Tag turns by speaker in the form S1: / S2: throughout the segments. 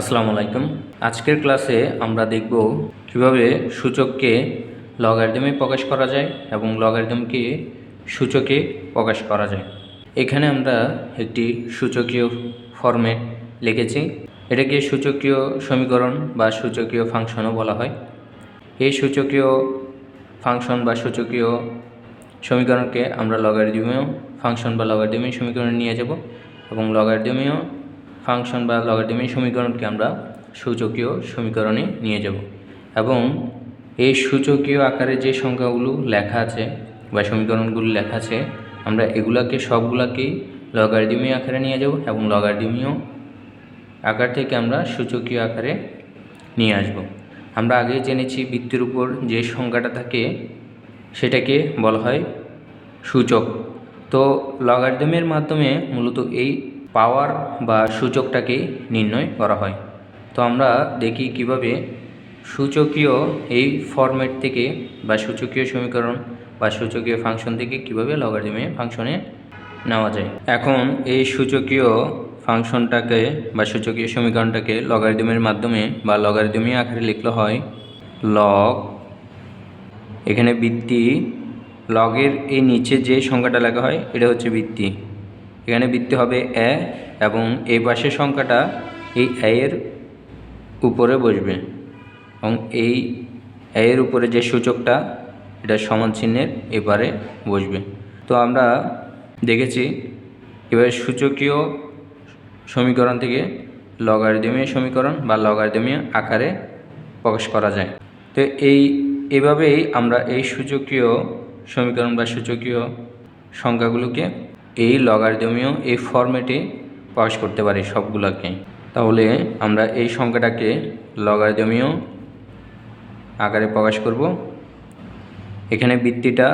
S1: আসসালামু আলাইকুম। আজকের ক্লাসে আমরা দেখব কীভাবে সূচককে লগারিদমে প্রকাশ করা যায় এবং লগারিদমকে সূচকে প্রকাশ করা যায়। এখানে আমরা একটি সূচকীয় ফরম্যাট লিখেছি। এটাকে সূচকীয় সমীকরণ বা সূচকীয় ফাংশনও বলা হয়। এই সূচকীয় ফাংশন বা সূচকীয় সমীকরণকে আমরা লগারিদমীয় ফাংশন বা লগারিদমীয় সমীকরণে নিয়ে যাব এবং লগারিদমীয় ফাংশন বা লগারিদমীয় সমীকরণকে আমরা সূচকীয় সমীকরণে নিয়ে যাব। এবং এই সূচকীয় আকারে যে সংখ্যাগুলো লেখা আছে বা সমীকরণগুলো লেখা আছে, আমরা এগুলাকে সবগুলাকেই লগারিদমীয় আকারে নিয়ে যাব এবং লগারিদমীয় আকার থেকে আমরা সূচকীয় আকারে নিয়ে আসব। আমরা আগেই জেনেছি বৃত্তের উপর যে সংখ্যাটা থাকে, সেটাকে বলা হয় সূচক। তো লগারিদমের মাধ্যমে মূলত এই পাওয়ার বা সূচকটাকে নির্ণয় করা হয়। তো আমরা দেখি কীভাবে সূচকীয় এই ফরম্যাট থেকে বা সূচকীয় সমীকরণ বা সূচকীয় ফাংশন থেকে কীভাবে লগারিদমে ফাংশনে নেওয়া যায়। এখন এই সূচকীয় ফাংশনটাকে বা সূচকীয় সমীকরণটাকে লগারিদমের মাধ্যমে বা লগারিদমীয় আকারে লিখলে হয় লগ এখানে বৃত্তি লগের এই নিচে যে সংখ্যাটা লেখা হয়, এটা হচ্ছে বৃত্তি এখানে বৃত্তি হবে এ এবং এই পাশের সংখ্যাটা এই এ এর উপরে বসবে এবং এই এ এর উপরে যে সূচকটা, এটা সমান চিহ্নের এপারে বসবে। তো আমরা দেখেছি এবার সূচকীয় সমীকরণ থেকে লগারিদমীয় সমীকরণ বা লগারিদমীয় আকারে প্রকাশ করা যায়। তো এই, এভাবেই আমরা এই সূচকীয় সমীকরণ বা সূচকীয় সংখ্যাগুলোকে এই লগারিদমীয় এই ফরম্যাটে প্রকাশ করতে পারি সবগুলোকে। তাহলে আমরা এই সংখ্যাটাকে লগারিদমীয় আকারে প্রকাশ করব। এখানে বৃত্তিটা,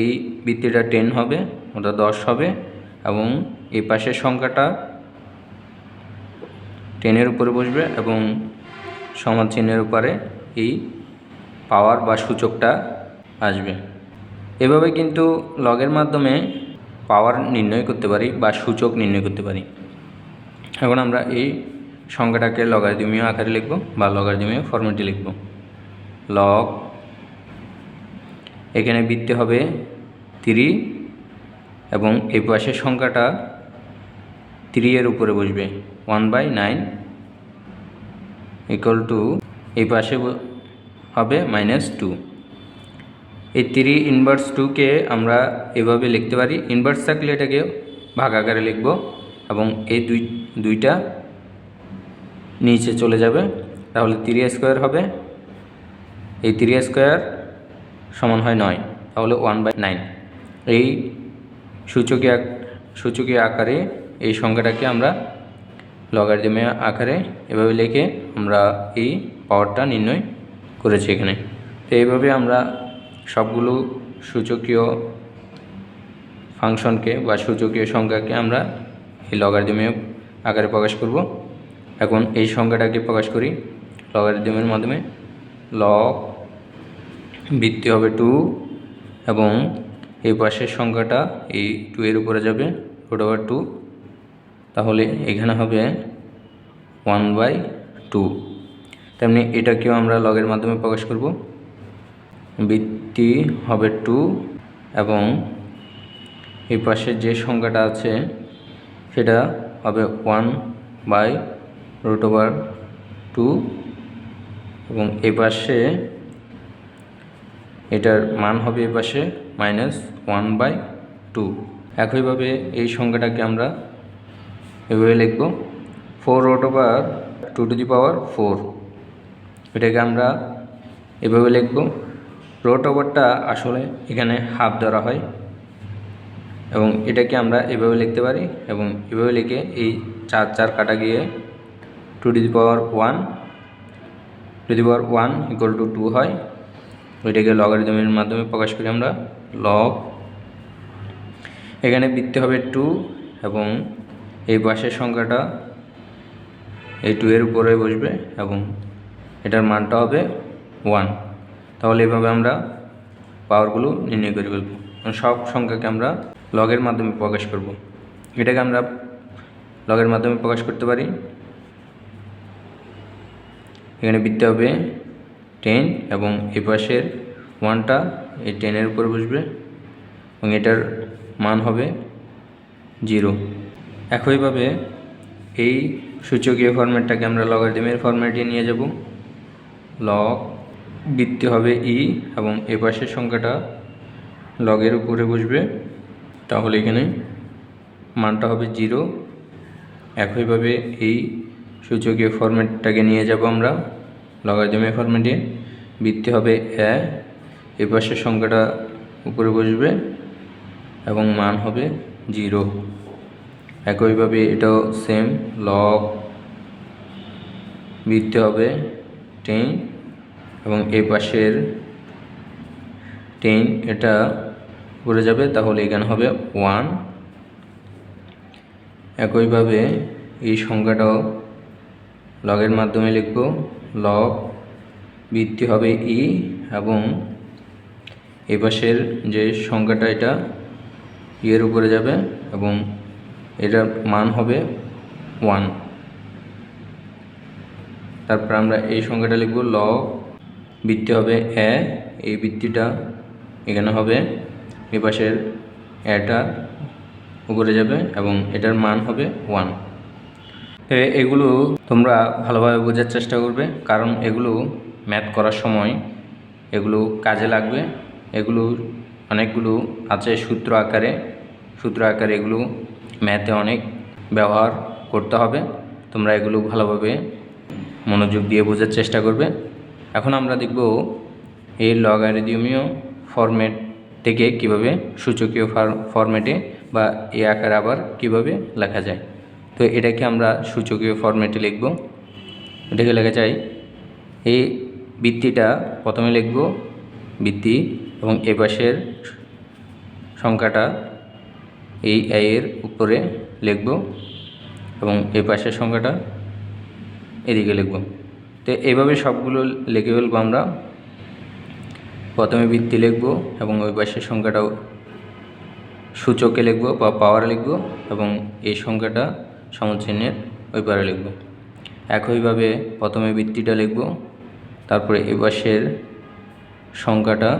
S1: এই বৃত্তিটা টেন হবে, ওটা দশ হবে, এবং এই পাশের সংখ্যাটা টেনের উপরে বসবে, এবং সমান চিহ্নের উপরে এই পাওয়ার বা সূচকটা আসবে। এভাবে কিন্তু লগের মাধ্যমে পাওয়ার নির্ণয় করতে পারি বা সূচক নির্ণয় করতে পারি। এখন আমরা এই সংখ্যাটাকে লগারিদমীয় আকারে লিখব বা লগারিদমীয় ফর্মেটে লিখব। লগ এখানে বৃত্তি হবে থ্রি এবং এই পাশের সংখ্যাটা থ্রি এর উপরে বসবে one by nine equal to এই পাশে হবে মাইনাস টু এই থ্রি ইনভার্স টুকে আমরা এভাবে লিখতে পারি। ইনভার্স থাকলে এটাকে ভাগ আকারে লিখব এবং এই দুই, দুইটা নিচে চলে যাবে। তাহলে থ্রি স্কোয়ার হবে। এই থ্রি স্কোয়ার সমান হয় নয়। তাহলে ওয়ান বাই নাইন এই সূচকীয় সূচকীয় আকারে এই সংখ্যাটাকে আমরা লগারিদমীয় আকারে এভাবে লিখে আমরা এই পাওয়ারটা নির্ণয় করেছি এখানে। তো এইভাবে আমরা সবগুলো সূচকীয় ফাংশনকে বা সূচকীয় সংখ্যাকে আমরা এই লগারিদমীয় আকারে প্রকাশ করব। এখন এই সংখ্যাটাকে প্রকাশ করি। লগারিদমের মাধ্যমে লগ বৃত্তি হবে টু এবং এই পাশের সংখ্যাটা এই টু এর উপরে যাবে রুট ওভার টু তাহলে এখানে হবে ওয়ান বাই টু তেমনি এটাকেও আমরা লগের মাধ্যমে প্রকাশ করব। বৃত্তি হবে টু এবং এই পাশে যে সংখ্যাটা আছে, সেটা হবে one by root over two এবং এই পাশে এটার মান হবে এই পাশে মাইনাস ওয়ান বাই টু। একইভাবে এই সংখ্যাটাকে আমরা এভাবে লিখব, four root over two to the power four. এটাকে আমরা এভাবে লিখব রোট ওভারটা আসলে এখানে হাফ ধরা হয় এবং এটাকে আমরা এভাবে লিখতে পারি এবং এভাবে লিখে এই চার চার কাটা গিয়ে to the power one to the power one equal to two হয়। ওইটাকে লগারিদমের মাধ্যমে প্রকাশ করি আমরা। লগ এখানে বৃত্তি হবে টু এবং এই পাশের সংখ্যাটা এই টু এর উপরে বসবে এবং এটার মানটা হবে ওয়ান তাহলে এভাবে আমরা পাওয়ারগুলো নির্ণয় করে ফেলব। সব সংখ্যাকে আমরা লগের মাধ্যমে প্রকাশ করব। এটাকে আমরা লগের মাধ্যমে প্রকাশ করতে পারি। এখানে বৃত্তে হবে টেন এবং এ পাশের ওয়ানটা এই টেনের উপর বসবে এবং এটার মান হবে জিরো একইভাবে এই সূচকীয় ফরম্যাটটাকে আমরা লগারিদমের ফরম্যাটে নিয়ে যাব। লগ বৃত্তি হবে ই এবং এ পাশের সংখ্যাটা লগের উপরে বসবে। তাহলে এখানে মানটা হবে জিরো একইভাবে এই সূচকীয় ফরম্যাটটাকে নিয়ে যাব আমরা লগারিদমের ফরম্যাটে বৃত্তি হবে এ এ পাশের সংখ্যাটা উপরে বসবে এবং মান হবে জিরো একইভাবে এটাও সেম লগ বৃত্তি হবে টেন এবং এই পাশের টেন এটা পড়ে যাবে, তাহলে এখানে হবে ওয়ান একইভাবে এই সংখ্যাটাও লগের মাধ্যমে লিখব। লগ বৃত্তি হবে ই এবং এই পাশের যে সংখ্যাটা এটা ইয়ের উপরে যাবে এবং এটার মান হবে ওয়ান তারপর আমরা এই সংখ্যাটা লিখব লগ বৃত্তি হবে এ, এই বৃত্তিটা এখানে হবে, এই পাশের এটা উপরে যাবে এবং এটার মান হবে ওয়ান। এগুলো তোমরা ভালোভাবে বোঝার চেষ্টা করবে, কারণ এগুলো ম্যাথ করার সময় এগুলো কাজে লাগবে। এগুলো অনেকগুলো আছে সূত্র আকারে সূত্র আকারে এগুলো ম্যাথে অনেক ব্যবহার করতে হবে। তোমরা এগুলো ভালোভাবে মনোযোগ দিয়ে বোঝার চেষ্টা করবে। এখন আমরা দেখব এই লগারিদমীয় ফরম্যাট থেকে কীভাবে সূচকীয় ফরম্যাটে বা এ আকার আবার কীভাবে লেখা যায়। তো এটাকে আমরা সূচকীয় ফরম্যাটে লিখব। এটাকে লেখা যায় এই বৃত্তিটা প্রথমে লিখব বৃত্তি এবং এ পাশের সংখ্যাটা এই এর উপরে লিখব এবং এ পাশের সংখ্যাটা এদিকে লিখব। তো এইভাবে সবগুলো লিখে ফেলব আমরা। প্রথমে বৃত্তি লিখব এবং ওই পাশের সংখ্যাটাও সূচকে লিখব বা পাওয়ারে লিখব এবং এই সংখ্যাটা সমচিহ্নের ওই পারে লিখব। একইভাবে প্রথমে বৃত্তিটা লিখব, তারপরে এ পাশের সংখ্যাটা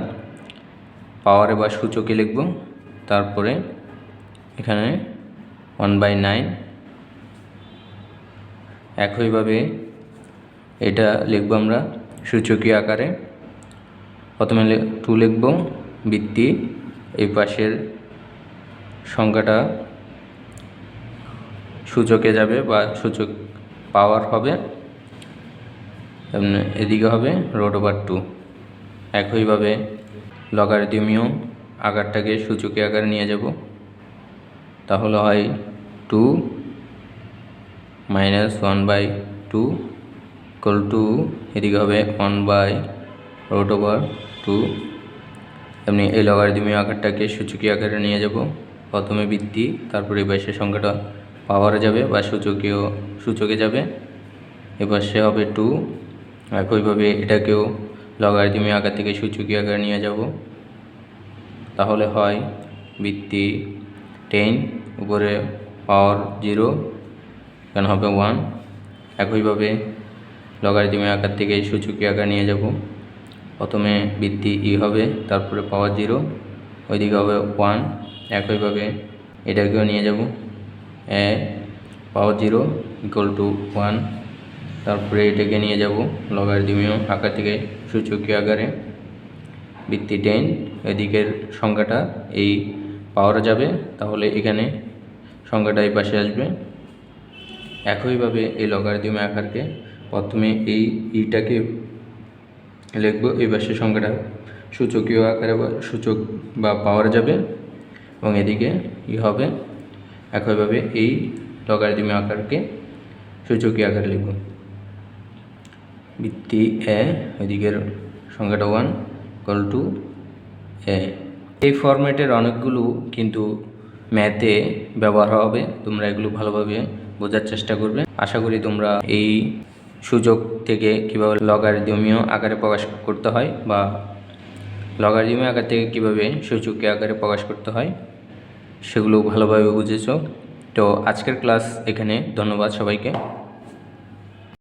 S1: পাওয়ারে বা সূচকে লিখব, তারপরে এখানে ওয়ান বাই নাইন একইভাবে এটা লিখব আমরা সূচকীয় আকারে। প্রথমে টু লিখব, বৃত্তি, এই পাশের সংখ্যাটা সূচকে যাবে বা সূচক পাওয়ার হবে। এদিকে হবে রোড ওভার টু একইভাবে লগারিদমীয় আকারটাকে সূচকীয় আকারে নিয়ে যাব। তাহলে হয় two minus one by two equal to এদিকে হবে one by root over two এমনি এই লগারিদমীয় আকারটাকে সূচকীয় আকারে নিয়ে যাব। প্রথমে বৃত্তি তারপরে এই পাশের সংখ্যাটা পাওয়ারে যাবে বা সূচকীয়, সূচকে যাবে। এবার সে হবে টু একইভাবে এটাকেও লগারিদমীয় আকার থেকে সূচকীয় আকারে নিয়ে যাব। তাহলে হয় বৃত্তি টেন উপরে পাওয়ার জিরো এখানে হবে ওয়ান একইভাবে লগারিদমীয় আকার থেকে সূচকীয় আকার নিয়ে যাব। প্রথমে বৃদ্ধি ই হবে, তারপরে পাওয়ার জিরো ওইদিকে হবে ওয়ান একইভাবে এটাকেও নিয়ে যাব। A power zero equal to one তারপরে এটাকে নিয়ে যাব লগারিদমীয় আকার থেকে সূচকীয় আকারে। বৃত্তি টেন এদিকের সংখ্যাটা এই পাওয়ারে যাবে, তাহলে এখানে সংখ্যাটা এই পাশে আসবে। একইভাবে এই লগারিদম আকারকে প্রথমে এই ইটাকে লিখব, এই পাশের সংখ্যাটা সূচকীয় আকারে সূচক বা পাওয়ার যাবে এবং এদিকে ই হবে একইভাবে এই লগারিদম আকারকে সূচকীয় আকারে লিখব। বৃত্তি এ ওইদিকের সংখ্যাটা ওয়ান কল টু এ এই ফরম্যাটের অনেকগুলো কিন্তু ম্যাথে ব্যবহার হবে, তোমরা এগুলো ভালোভাবে বোঝার চেষ্টা করবে। আশা করি তোমরা এই সুযোগ থেকে কীভাবে লগারিদমীয় আকারে প্রকাশ করতে হয় বা লগারিদমীয় আকার থেকে কীভাবে সূচককে আকারে প্রকাশ করতে হয়, সেগুলো ভালোভাবে বুঝেছ। তো আজকের ক্লাস এখানে, ধন্যবাদ সবাইকে।